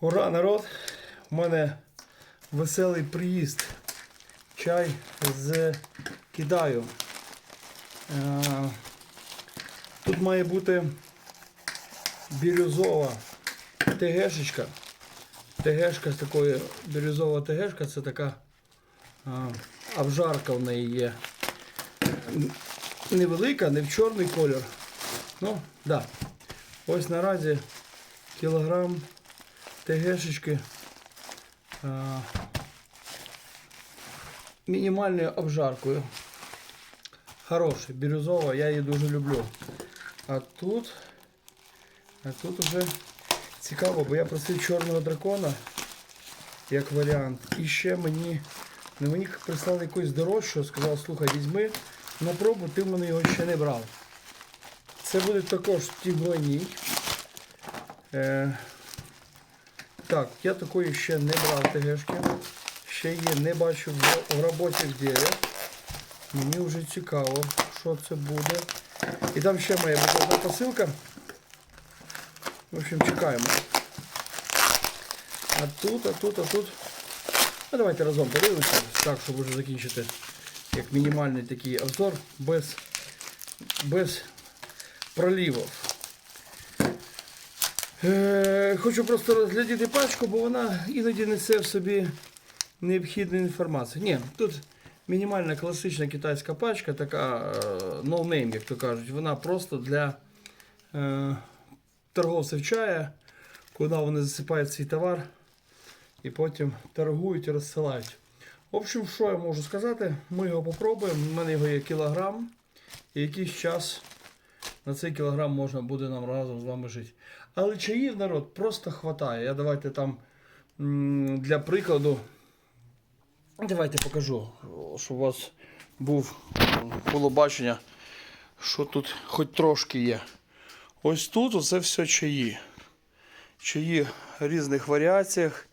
Ура, народ! У мене веселий приїзд. Чай з Китаю. Е, Тут має бути бірюзова ТГшечка. ТГшка з такої бірюзова ТГшка, це така обжарка в неї є. Невелика, не в чорний колір. Ну, да. Ось наразі кілограм ТГшечки а, мінімальною обжаркою. Хороша, бірюзова, я її дуже люблю. А тут, а тут уже цікаво, бо я просив чорного дракона як варіант. І ще мені, ну мені прислали якусь дорожчу, сказав, слухай, візьми на пробу, ти в мене його ще не брав. Це буде також. Е, так, я такої ще не брав ТГшки. Ще її не бачу в, роботі в ділі. Мені вже цікаво, що це буде. І там ще має бути одна посилка. В общем, чекаємо. А тут, а тут, а тут. Ну, давайте разом подивимося, так, щоб вже закінчити як мінімальний такий обзор без, без пролівів. Е, хочу просто розглядіти пачку, бо вона іноді несе в собі необхідну інформацію. Ні, тут мінімальна класична китайська пачка, така no як то кажуть. Вона просто для е, торговців чая, куди вони засипають свій товар і потім торгують і розсилають. В общем, що я можу сказати? Ми його попробуємо. У мене його є кілограм. І якийсь час на цей кілограм можна буде нам разом з вами жити. Але чаїв народ просто хватає. Я давайте там для прикладу. Давайте покажу, щоб у вас був було бачення, що тут хоч трошки є. Ось тут оце все чаї. Чаї в різних варіаціях,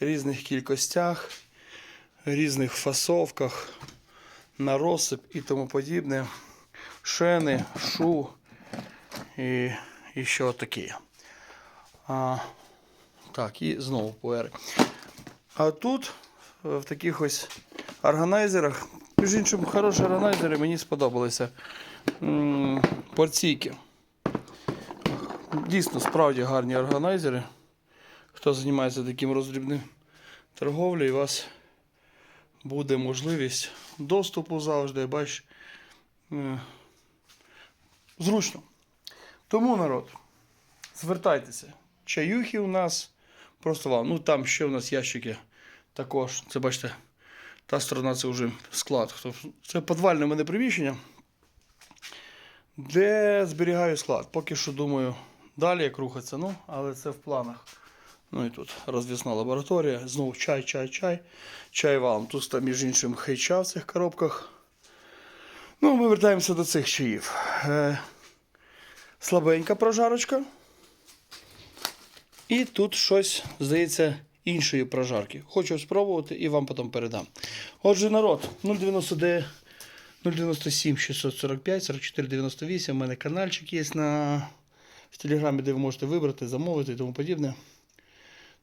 різних кількостях, різних фасовках, на розсип і тому подібне. Шени, шу і, і ще отакі. А, так, і знову пуери. А тут в таких ось органайзерах, між іншим, хороші органайзери мені сподобалися. Порційки. Дійсно, справді гарні органайзери. Хто займається таким роздрібним торговлею, у вас буде можливість доступу завжди, бач, е, зручно. Тому, народ, звертайтеся. Чаюхи у нас просто вам. Ну там ще у нас ящики також. Це бачите, та сторона це вже склад. Це підвальне в мене приміщення, де зберігаю склад. Поки що думаю далі, як рухатися. Ну, але це в планах. Ну і тут розвісна лабораторія. Знову чай, чай, чай. Чай валом. Тут там, між іншим хейча в цих коробках. Ну, ми вертаємося до цих чаїв. Слабенька прожарочка. І тут щось, здається, іншої прожарки. Хочу спробувати і вам потім передам. Отже, народ, 099 097 645 44 98. У мене каналчик є на в телеграмі, де ви можете вибрати, замовити і тому подібне.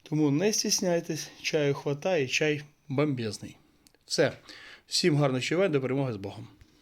Тому не стісняйтесь, чаю хватає, чай бомбезний. Все. Всім гарних чувань, до перемоги з Богом.